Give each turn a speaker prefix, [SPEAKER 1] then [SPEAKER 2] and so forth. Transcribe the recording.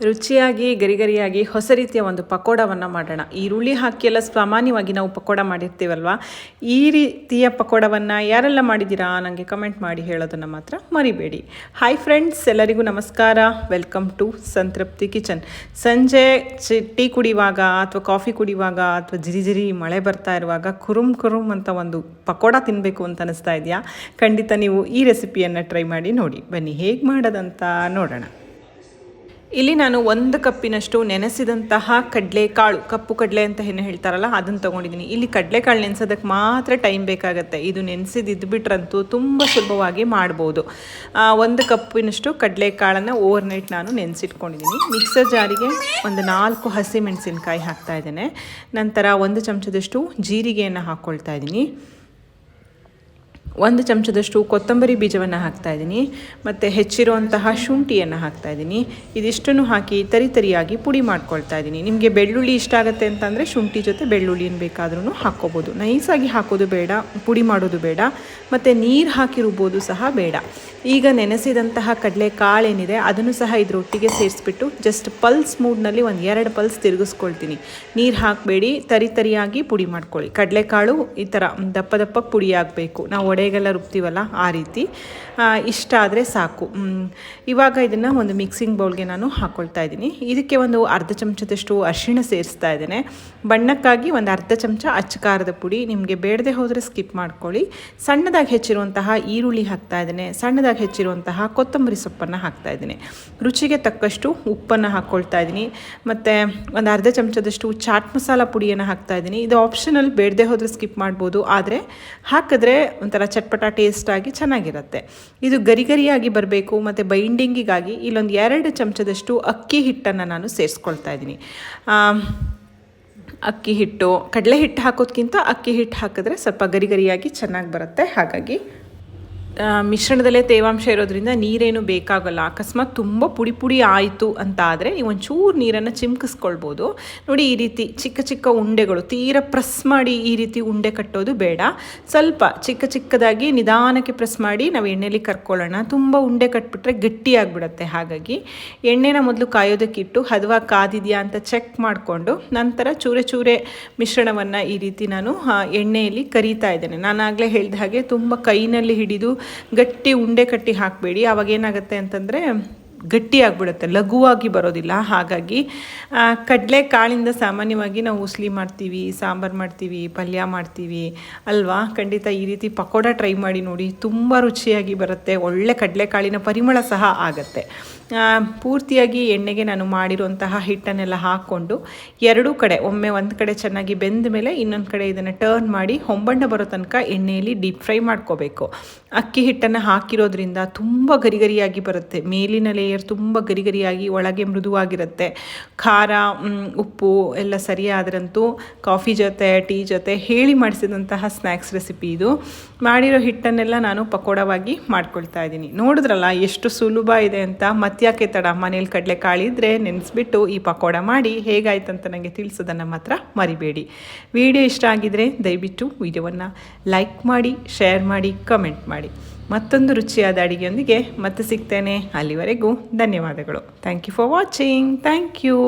[SPEAKER 1] ರುಚಿಯಾಗಿ, ಗರಿಗರಿಯಾಗಿ ಹೊಸ ರೀತಿಯ ಒಂದು ಪಕೋಡವನ್ನು ಮಾಡೋಣ. ಈರುಳ್ಳಿ ಹಾಕಿ ಎಲ್ಲ ಸಾಮಾನ್ಯವಾಗಿ ನಾವು ಪಕೋಡ ಮಾಡಿರ್ತೀವಲ್ವ? ಈ ರೀತಿಯ ಪಕೋಡವನ್ನು ಯಾರೆಲ್ಲ ಮಾಡಿದ್ದೀರಾ ನನಗೆ ಕಮೆಂಟ್ ಮಾಡಿ ಹೇಳೋದನ್ನು ಮಾತ್ರ ಮರಿಬೇಡಿ. ಹಾಯ್ ಫ್ರೆಂಡ್ಸ್ ಎಲ್ಲರಿಗೂ ನಮಸ್ಕಾರ. Welcome to Santrupti kitchen. ಸಂಜೆ ಟೀ ಕುಡಿಯುವಾಗ ಅಥವಾ ಕಾಫಿ ಕುಡಿಯುವಾಗ ಅಥವಾ ಜಿರಿ ಜಿರಿ ಮಳೆ ಬರ್ತಾ ಇರುವಾಗ ಕುರುಮ್ ಕುರುಮ್ ಅಂತ ಒಂದು ಪಕೋಡ ತಿನ್ನಬೇಕು ಅಂತ ಅನಿಸ್ತಾ ಇದೆಯಾ? ಖಂಡಿತ ನೀವು ಈ ರೆಸಿಪಿಯನ್ನು ಟ್ರೈ ಮಾಡಿ ನೋಡಿ. ಬನ್ನಿ, ಹೇಗೆ ಮಾಡೋದಂತ ನೋಡೋಣ. ಇಲ್ಲಿ ನಾನು ಒಂದು ಕಪ್ಪಿನಷ್ಟು ನೆನೆಸಿದಂತಹ ಕಡಲೆಕಾಳು, ಕಪ್ಪು ಕಡಲೆ ಅಂತ ಏನು ಹೇಳ್ತಾರಲ್ಲ, ಅದನ್ನು ತೊಗೊಂಡಿದ್ದೀನಿ. ಇಲ್ಲಿ ಕಡಲೆಕಾಳು ನೆನೆಸೋದಕ್ಕೆ ಮಾತ್ರ ಟೈಮ್ ಬೇಕಾಗುತ್ತೆ. ಇದು ನೆನೆಸಿದ್ದು ಇದ್ಬಿಟ್ರಂತೂ ತುಂಬ ಸುಲಭವಾಗಿ ಮಾಡ್ಬೋದು. ಒಂದು ಕಪ್ಪಿನಷ್ಟು ಕಡಲೆಕಾಳನ್ನು ಓವರ್ ನೈಟ್ ನಾನು ನೆನೆಸಿಟ್ಕೊಂಡಿದ್ದೀನಿ. ಮಿಕ್ಸರ್ ಜಾರಿಗೆ ಒಂದು ನಾಲ್ಕು ಹಸಿಮೆಣಸಿನ್ಕಾಯಿ ಹಾಕ್ತಾ ಇದ್ದೇನೆ. ನಂತರ ಒಂದು ಚಮಚದಷ್ಟು ಜೀರಿಗೆಯನ್ನು ಹಾಕ್ಕೊಳ್ತಾ ಇದ್ದೀನಿ. ಒಂದು ಚಮಚದಷ್ಟು ಕೊತ್ತಂಬರಿ ಬೀಜವನ್ನು ಹಾಕ್ತಾ ಇದ್ದೀನಿ. ಮತ್ತು ಹೆಚ್ಚಿರುವಂತಹ ಶುಂಠಿಯನ್ನು ಹಾಕ್ತಾ ಇದ್ದೀನಿ. ಇದಿಷ್ಟನ್ನು ಹಾಕಿ ತರಿ ತರಿಯಾಗಿ ಪುಡಿ ಮಾಡ್ಕೊಳ್ತಾ ಇದ್ದೀನಿ. ನಿಮಗೆ ಬೆಳ್ಳುಳ್ಳಿ ಇಷ್ಟ ಆಗುತ್ತೆ ಅಂತಂದರೆ ಶುಂಠಿ ಜೊತೆ ಬೆಳ್ಳುಳ್ಳಿಯನ್ನು ಬೇಕಾದ್ರೂ ಹಾಕ್ಕೋಬೋದು. ನೈಸಾಗಿ ಹಾಕೋದು ಬೇಡ, ಪುಡಿ ಮಾಡೋದು ಬೇಡ, ಮತ್ತು ನೀರು ಹಾಕಿ ರುಬ್ಬೋದು ಸಹ ಬೇಡ. ಈಗ ನೆನೆಸಿದಂತಹ ಕಡಲೆ ಏನಿದೆ, ಅದನ್ನು ಸಹ ಇದರೊಟ್ಟಿಗೆ ಸೇರಿಸ್ಬಿಟ್ಟು ಜಸ್ಟ್ ಪಲ್ಸ್ ಮೂಡ್ನಲ್ಲಿ ಒಂದು ಎರಡು ಪಲ್ಸ್ ತಿರುಗಿಸ್ಕೊಳ್ತೀನಿ. ನೀರು ಹಾಕಬೇಡಿ, ತರಿ ತರಿಯಾಗಿ ಪುಡಿ ಮಾಡ್ಕೊಳ್ಳಿ. ಕಡಲೆಕಾಳು ಈ ಥರ ದಪ್ಪ ದಪ್ಪ ಪುಡಿ ಆಗಬೇಕು. ನಾವು ಒಡೆಗೆಲ್ಲ ರುಬ್ತೀವಲ್ಲ ಆ ರೀತಿ. ಇಷ್ಟ ಆದರೆ ಸಾಕು. ಇವಾಗ ಇದನ್ನು ಒಂದು ಮಿಕ್ಸಿಂಗ್ ಬೌಲ್ಗೆ ನಾನು ಹಾಕ್ಕೊಳ್ತಾ ಇದ್ದೀನಿ. ಇದಕ್ಕೆ ಒಂದು ಅರ್ಧ ಚಮಚದಷ್ಟು ಅರಿಶಿಣ ಸೇರಿಸ್ತಾ ಇದ್ದೇನೆ. ಬಣ್ಣಕ್ಕಾಗಿ ಒಂದು ಅರ್ಧ ಚಮಚ ಅಚ್ಚಕಾರದ ಪುಡಿ ನಿಮಗೆ ಬೇಡದೆ ಹೋದರೆ ಸ್ಕಿಪ್ ಮಾಡ್ಕೊಳ್ಳಿ. ಸಣ್ಣದಾಗಿ ಹೆಚ್ಚಿರುವಂತಹ ಈರುಳ್ಳಿ ಹಾಕ್ತಾ ಇದ್ದೇನೆ. ಸಣ್ಣದಾಗಿ ಹೆಚ್ಚಿರುವಂತಹ ಕೊತ್ತಂಬರಿ ಸೊಪ್ಪನ್ನು ಹಾಕ್ತಾ ಇದ್ದೀನಿ. ರುಚಿಗೆ ತಕ್ಕಷ್ಟು ಉಪ್ಪನ್ನು ಹಾಕ್ಕೊಳ್ತಾ ಇದ್ದೀನಿ. ಮತ್ತು ಒಂದು ಅರ್ಧ ಚಮಚದಷ್ಟು ಚಾಟ್ ಮಸಾಲ ಪುಡಿಯನ್ನು ಹಾಕ್ತಾ ಇದ್ದೀನಿ. ಇದು ಆಪ್ಷನಲ್ ಬೇಡದೆ ಹೋದರೆ ಸ್ಕಿಪ್ ಮಾಡ್ಬೋದು. ಆದರೆ ಹಾಕಿದ್ರೆ ಒಂಥರ ಚಟ್ಪಟ ಟೇಸ್ಟಾಗಿ ಚೆನ್ನಾಗಿರುತ್ತೆ. ಇದು ಗರಿಗರಿಯಾಗಿ ಬರಬೇಕು ಮತ್ತು ಬೈಂಡಿಂಗಿಗಾಗಿ ಇಲ್ಲೊಂದು ಎರಡು ಚಮಚದಷ್ಟು ಅಕ್ಕಿ ಹಿಟ್ಟನ್ನು ನಾನು ಸೇರಿಸ್ಕೊಳ್ತಾ ಇದ್ದೀನಿ. ಅಕ್ಕಿ ಹಿಟ್ಟು, ಕಡಲೆ ಹಿಟ್ಟು ಹಾಕೋದ್ಕಿಂತ ಅಕ್ಕಿ ಹಿಟ್ಟು ಹಾಕಿದ್ರೆ ಸ್ವಲ್ಪ ಗರಿ ಗರಿಯಾಗಿ ಚೆನ್ನಾಗಿ ಬರುತ್ತೆ. ಹಾಗಾಗಿ ಮಿಶ್ರಣದಲ್ಲೇ ತೇವಾಂಶ ಇರೋದ್ರಿಂದ ನೀರೇನು ಬೇಕಾಗಲ್ಲ. ಅಕಸ್ಮಾತ್ ತುಂಬ ಪುಡಿ ಪುಡಿ ಆಯಿತು ಅಂತ ಆದರೆ ನೀವು ಒಂಚೂರು ನೀರನ್ನು ಚಿಮ್ಕಿಸ್ಕೊಳ್ಬೋದು. ನೋಡಿ ಈ ರೀತಿ ಚಿಕ್ಕ ಚಿಕ್ಕ ಉಂಡೆಗಳು, ತೀರ ಪ್ರೆಸ್ ಮಾಡಿ ಈ ರೀತಿ ಉಂಡೆ ಕಟ್ಟೋದು ಬೇಡ. ಸ್ವಲ್ಪ ಚಿಕ್ಕ ಚಿಕ್ಕದಾಗಿ ನಿಧಾನಕ್ಕೆ ಪ್ರೆಸ್ ಮಾಡಿ ನಾವು ಎಣ್ಣೆಲಿ ಕರ್ಕೊಳ್ಳೋಣ. ತುಂಬ ಉಂಡೆ ಕಟ್ಬಿಟ್ರೆ ಗಟ್ಟಿಯಾಗ್ಬಿಡುತ್ತೆ ಹಾಗಾಗಿ. ಎಣ್ಣೆನ ಮೊದಲು ಕಾಯೋದಕ್ಕಿಟ್ಟು ಹದವಾ ಕಾದಿದೆಯಾ ಅಂತ ಚೆಕ್ ಮಾಡಿಕೊಂಡು ನಂತರ ಚೂರೆ ಚೂರೆ ಮಿಶ್ರಣವನ್ನು ಈ ರೀತಿ ನಾನು ಎಣ್ಣೆಯಲ್ಲಿ ಕರಿತಾ ಇದ್ದೇನೆ. ನಾನು ಆಗಲೇ ಹೇಳಿದ ಹಾಗೆ ತುಂಬ ಕೈನಲ್ಲಿ ಹಿಡಿದು ಗಟ್ಟಿ ಉಂಡೆ ಕಟ್ಟಿ ಹಾಕಬೇಡಿ. ಆವಾಗ ಏನಾಗುತ್ತೆ ಅಂತಂದರೆ ಗಟ್ಟಿ ಆಗಿಬಿಡುತ್ತೆ ಲಘುವಾಗಿ ಬರೋದಿಲ್ಲ. ಹಾಗಾಗಿ ಕಡಲೆ ಕಾಳಿಂದ ಸಾಮಾನ್ಯವಾಗಿ ನಾವು ಉಸ್ಲಿ ಮಾಡ್ತೀವಿ, ಸಾಂಬಾರು ಮಾಡ್ತೀವಿ, ಪಲ್ಯ ಮಾಡ್ತೀವಿ, ಅಲ್ವಾ? ಖಂಡಿತ ಈ ರೀತಿ ಪಕೋಡ ಟ್ರೈ ಮಾಡಿ ನೋಡಿ, ತುಂಬ ರುಚಿಯಾಗಿ ಬರುತ್ತೆ, ಒಳ್ಳೆ ಕಡಲೆಕಾಳಿನ ಪರಿಮಳ ಸಹ ಆಗುತ್ತೆ. ಪೂರ್ತಿಯಾಗಿ ಎಣ್ಣೆಗೆ ನಾನು ಮಾಡಿರುವಂತಹ ಹಿಟ್ಟನ್ನೆಲ್ಲ ಹಾಕ್ಕೊಂಡು, ಎರಡೂ ಕಡೆ, ಒಮ್ಮೆ ಒಂದು ಕಡೆ ಚೆನ್ನಾಗಿ ಬೆಂದ ಮೇಲೆ ಇನ್ನೊಂದು ಕಡೆ ಇದನ್ನು ಟರ್ನ್ ಮಾಡಿ, ಹೊಂಬಣ್ಣ ಬರೋ ತನಕ ಎಣ್ಣೆಯಲ್ಲಿ ಡೀಪ್ ಫ್ರೈ ಮಾಡ್ಕೋಬೇಕು. ಅಕ್ಕಿ ಹಿಟ್ಟನ್ನು ಹಾಕಿರೋದ್ರಿಂದ ತುಂಬ ಗರಿಗರಿಯಾಗಿ ಬರುತ್ತೆ ಮೇಲಿನ ಲೇಯರ್ ತುಂಬ ಗರಿ ಗರಿಯಾಗಿ ಒಳಗೆ ಮೃದುವಾಗಿರುತ್ತೆ. ಖಾರ ಉಪ್ಪು ಎಲ್ಲ ಸರಿಯಾದ್ರಂತೂ ಕಾಫಿ ಜೊತೆ, ಟೀ ಜೊತೆ ಹೇಳಿ ಮಾಡಿಸಿದಂತಹ ಸ್ನ್ಯಾಕ್ಸ್ ರೆಸಿಪಿ ಇದು. ಮಾಡಿರೋ ಹಿಟ್ಟನ್ನೆಲ್ಲ ನಾನು ಪಕೋಡವಾಗಿ ಮಾಡ್ಕೊಳ್ತಾ ಇದ್ದೀನಿ. ನೋಡಿದ್ರಲ್ಲ ಎಷ್ಟು ಸುಲಭ ಇದೆ ಅಂತ? ಮತ್ತ್ಯಾಕೆ ತಡ? ಮನೇಲಿ ಕಡಲೆ ಕಾಳಿದ್ರೆ ನೆನೆಸ್ಬಿಟ್ಟು ಈ ಪಕೋಡ ಮಾಡಿ ಹೇಗಾಯ್ತಂತ ನನಗೆ ತಿಳಿಸೋದನ್ನು ಮಾತ್ರ ಮರಿಬೇಡಿ. ವಿಡಿಯೋ ಇಷ್ಟ ಆಗಿದ್ರೆ ದಯವಿಟ್ಟು ವಿಡಿಯೋವನ್ನು ಲೈಕ್ ಮಾಡಿ, ಶೇರ್ ಮಾಡಿ, ಕಮೆಂಟ್ ಮಾಡಿ. ಮತ್ತೊಂದು ರುಚಿಯಾದ ಅಡಿಗೆಯೊಂದಿಗೆ ಮತ್ತೆ ಸಿಗ್ತೇನೆ. ಅಲ್ಲಿವರೆಗೂ ಧನ್ಯವಾದಗಳು. Thank you for watching thank you